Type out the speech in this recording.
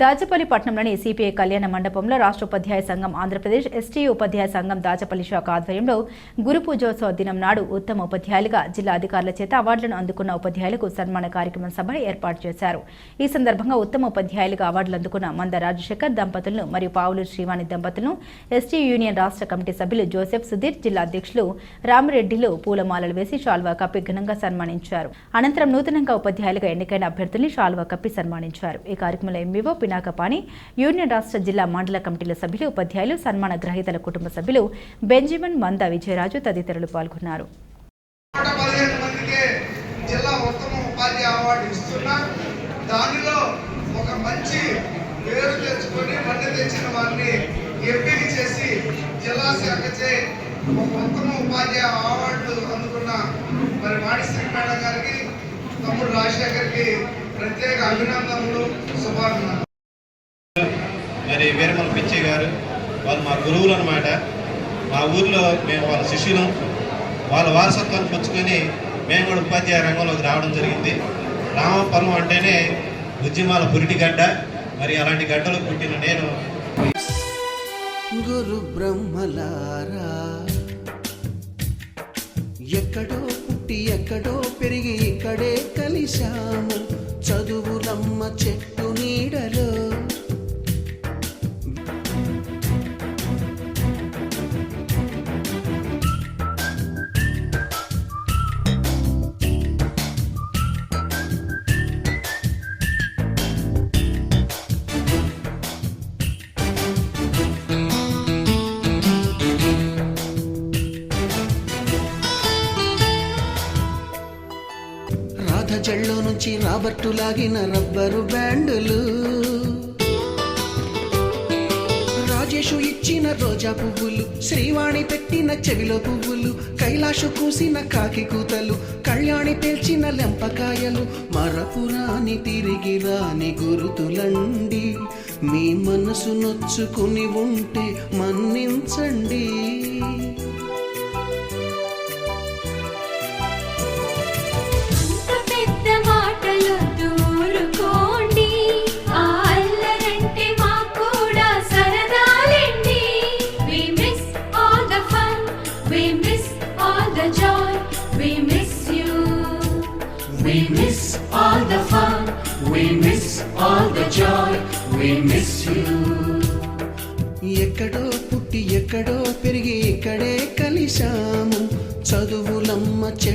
దాచపల్లి పట్టణంలోని సిపిఐ కళ్యాణ మండపంలో రాష్ట్ర ఉపాధ్యాయ సంఘం ఆంధ్రప్రదేశ్ ఎస్టీ ఉపాధ్యాయ సంఘం దాచపల్లి శాఖ ఆధ్వర్యంలో గురు పూజోత్సవ దినం నాడు ఉత్తమ ఉపాధ్యాయులుగా జిల్లా అధికారుల చేత అవార్డులను అందుకున్న ఉపాధ్యాయులకు సన్మాన కార్యక్రమం సభ ఏర్పాటు చేశారు. ఈ సందర్భంగా ఉత్తమ ఉపాధ్యాయులుగా అవార్డులు అందుకున్న మంద రాజశేఖర్ దంపతులను మరియు పావులు శ్రీవాణి దంపతులను ఎస్టీ యూనియన్ రాష్ట్ర కమిటీ సభ్యులు జోసెఫ్ సుధీర్ జిల్లా అధ్యక్షులు రామరెడ్డిలు పూలమాలలు వేసి షాల్వా కప్పి ఘనంగా సన్మానించారు. అనంతరం నూతనంగా ఉపాధ్యాయులుగా ఎన్నికైన అభ్యర్థుల్ని షాల్వా కప్పి సన్మానించారు. ఈ కార్యక్రమంలో ఎంవీఓ పినాకపాణి యూనియన్ రాష్ట్ర జిల్లా మండల కమిటీల సభ్యులు ఉపాధ్యాయులు సన్మాన గ్రహీతల కుటుంబ సభ్యులు బెంజమిన్ మంద విజయరాజు తదితరులు పాల్గొన్నారు. దానిలో ఒక మంచి పేరు తెచ్చుకొని తెచ్చిన వారిని ఎంపిక చేసి జిల్లా శాఖచే ఒక ఉత్తమ ఉపాధ్యాయ అవార్డు అందుకున్న మరి వాణిశ్రీ మేడం గారికి తమ్ముడు రాజశేఖర్కి ప్రత్యేక అభినందనలు శుభాభినందనలు. మరి వీరమల పిచ్చయ్య గారు వాళ్ళు మా గురువులు అనమాట మా ఊర్లో మేము వాళ్ళ శిష్యులం. వాళ్ళ వారసత్వాన్ని పుచ్చుకొని మేము కూడా ఉపాధ్యాయ రంగంలోకి రావడం జరిగింది. రామపురం అంటేనే ఉద్యమాల పురిటి గడ్డ. మరి అలాంటి గడ్డలు పుట్టిన నేను. గురు బ్రహ్మలారా ఎక్కడో పుట్టి ఎక్కడో పెరిగి ఇక్కడే కలిశాము. చదువులమ్మ చెట్టుని నీడలో జల్లో నుంచి రాబర్టు లాగిన రబ్బరు బ్యాండులు. రాజేషు ఇచ్చిన రోజా పువ్వులు శ్రీవాణి పెట్టిన చెవిలో పువ్వులు కైలాషు కూసిన కాకి కూతలు కళ్యాణి పేల్చిన లెంపకాయలు మరపురాని తిరిగి రాని గురుతులండి. మీ మనసు నొచ్చుకుని ఉంటే మన్నించండి. We miss you we miss all the fun we miss all the joy we miss you ఎక్కడో పుట్టి ఎక్కడో పెరిగి ఇక్కడే కలిశాము చదువులమ్మ చెట్టు